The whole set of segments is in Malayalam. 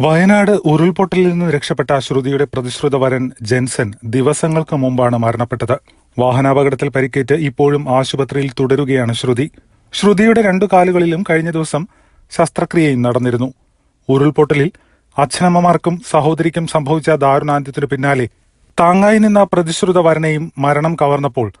വയനാട് ഉരുൾപൊട്ടലിൽ നിന്ന് രക്ഷപ്പെട്ട ശ്രുതിയുടെ പ്രതിശ്രുത വരൻ ജെൻസൻ ദിവസങ്ങൾക്ക് മുമ്പാണ് മരണപ്പെട്ടത്. വാഹനാപകടത്തിൽ പരിക്കേറ്റ് ഇപ്പോഴും ആശുപത്രിയിൽ തുടരുകയാണ് ശ്രുതി. ശ്രുതിയുടെ രണ്ടു കാലുകളിലും കഴിഞ്ഞ ദിവസം ശസ്ത്രക്രിയയും നടന്നിരുന്നു. ഉരുൾപൊട്ടലിൽ അച്ഛനമ്മമാർക്കും സഹോദരിക്കും സംഭവിച്ച ദാരുണാന്ത്യത്തിനു പിന്നാലെ താങ്ങായി നിന്ന പ്രതിശ്രുത വരനെയും മരണം കവർന്നപ്പോൾ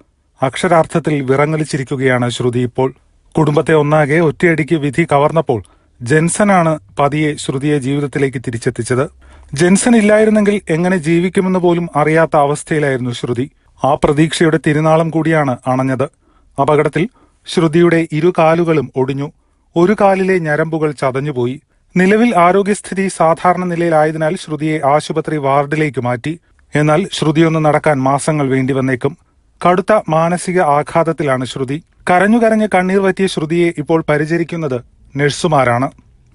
അക്ഷരാർത്ഥത്തിൽ വിറങ്ങലിച്ചിരിക്കുകയാണ് ശ്രുതി ഇപ്പോൾ. കുടുംബത്തെ ഒന്നാകെ ഒറ്റയടിക്ക് വിധി കവർന്നപ്പോൾ ജെൻസനാണ് പതിയെ ശ്രുതിയെ ജീവിതത്തിലേക്ക് തിരിച്ചെത്തിച്ചത്. ജെൻസൻ ഇല്ലായിരുന്നെങ്കിൽ എങ്ങനെ ജീവിക്കുമെന്ന് പോലും അറിയാത്ത അവസ്ഥയിലായിരുന്നു ശ്രുതി. ആ പ്രതീക്ഷയുടെ തിരുനാളം കൂടിയാണ് അണഞ്ഞത്. അപകടത്തിൽ ശ്രുതിയുടെ ഇരു കാലുകളും ഒടിഞ്ഞു. ഒരു കാലിലെ ഞരമ്പുകൾ ചതഞ്ഞുപോയി. നിലവിൽ ആരോഗ്യസ്ഥിതി സാധാരണ നിലയിലായതിനാൽ ശ്രുതിയെ ആശുപത്രി വാർഡിലേക്ക് മാറ്റി. എന്നാൽ ശ്രുതിയൊന്ന് നടക്കാൻ മാസങ്ങൾ വേണ്ടി വന്നേക്കും. കടുത്ത മാനസിക ആഘാതത്തിലാണ് ശ്രുതി. കരഞ്ഞു കരഞ്ഞ് കണ്ണീർ വറ്റിയ ശ്രുതിയെ ഇപ്പോൾ പരിചരിക്കുന്നത് നഴ്സുമാരാണ്.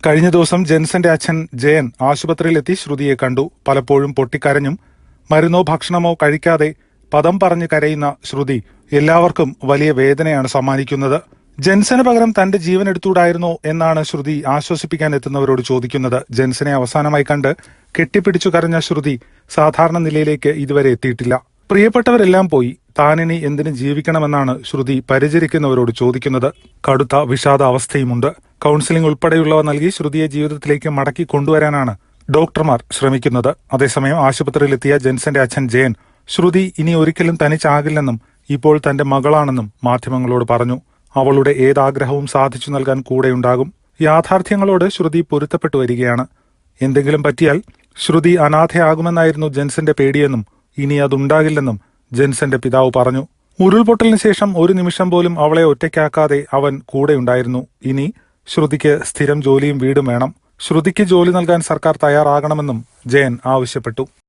കഴിഞ്ഞ ദിവസം ജെൻസന്റെ അച്ഛൻ ജയൻ ആശുപത്രിയിലെത്തി ശ്രുതിയെ കണ്ടു. പലപ്പോഴും പൊട്ടിക്കരഞ്ഞും മരുന്നോ ഭക്ഷണമോ കഴിക്കാതെ പദം പറഞ്ഞ് കരയുന്ന ശ്രുതി എല്ലാവർക്കും വലിയ വേദനയാണ് സമ്മാനിക്കുന്നത്. ജെൻസന് പകരം തന്റെ ജീവൻ എടുത്തുകൂടായിരുന്നോ എന്നാണ് ശ്രുതി ആശ്വസിപ്പിക്കാൻ എത്തുന്നവരോട് ചോദിക്കുന്നത്. ജെൻസനെ അവസാനമായി കണ്ട് കെട്ടിപ്പിടിച്ചു കരഞ്ഞ ശ്രുതി സാധാരണ നിലയിലേക്ക് ഇതുവരെ എത്തിയിട്ടില്ല. പ്രിയപ്പെട്ടവരെല്ലാം പോയി താനിനി എന്തിനു ജീവിക്കണമെന്നാണ് ശ്രുതി പരിചരിക്കുന്നവരോട് ചോദിക്കുന്നത്. കടുത്ത വിഷാദ അവസ്ഥയുമുണ്ട് കൗൺസിലിംഗ് ഉൾപ്പെടെയുള്ളവ നൽകി ശ്രുതിയെ ജീവിതത്തിലേക്ക് മടക്കി കൊണ്ടുവരാനാണ് ഡോക്ടർമാർ ശ്രമിക്കുന്നത്. അതേസമയം ആശുപത്രിയിലെത്തിയ ജെൻസന്റെ അച്ഛൻ ജയൻ ശ്രുതി ഇനി ഒരിക്കലും തനിച്ചാകില്ലെന്നും ഇപ്പോൾ തന്റെ മകളാണെന്നും മാധ്യമങ്ങളോട് പറഞ്ഞു. അവളുടെ ഏതാഗ്രഹവും സാധിച്ചു നൽകാൻ കൂടെയുണ്ടാകും. യാഥാർത്ഥ്യങ്ങളോട് ശ്രുതി പൊരുത്തപ്പെട്ടു വരികയാണ്. എന്തെങ്കിലും പറ്റിയാൽ ശ്രുതി അനാഥയാകുമെന്നായിരുന്നു ജെൻസന്റെ പേടിയെന്നും ഇനി അതുണ്ടാകില്ലെന്നും ജെൻസന്റെ പിതാവ് പറഞ്ഞു. ഉരുൾപൊട്ടലിന് ശേഷം ഒരു നിമിഷം പോലും അവളെ ഒറ്റയ്ക്കാക്കാതെ അവൻ കൂടെയുണ്ടായിരുന്നു. ഇനി ശ്രുതിക്ക് സ്ഥിരം ജോലിയും വീടും വേണം. ശ്രുതിക്ക് ജോലി നൽകാൻ സർക്കാർ തയ്യാറാകണമെന്നും ജയൻ ആവശ്യപ്പെട്ടു.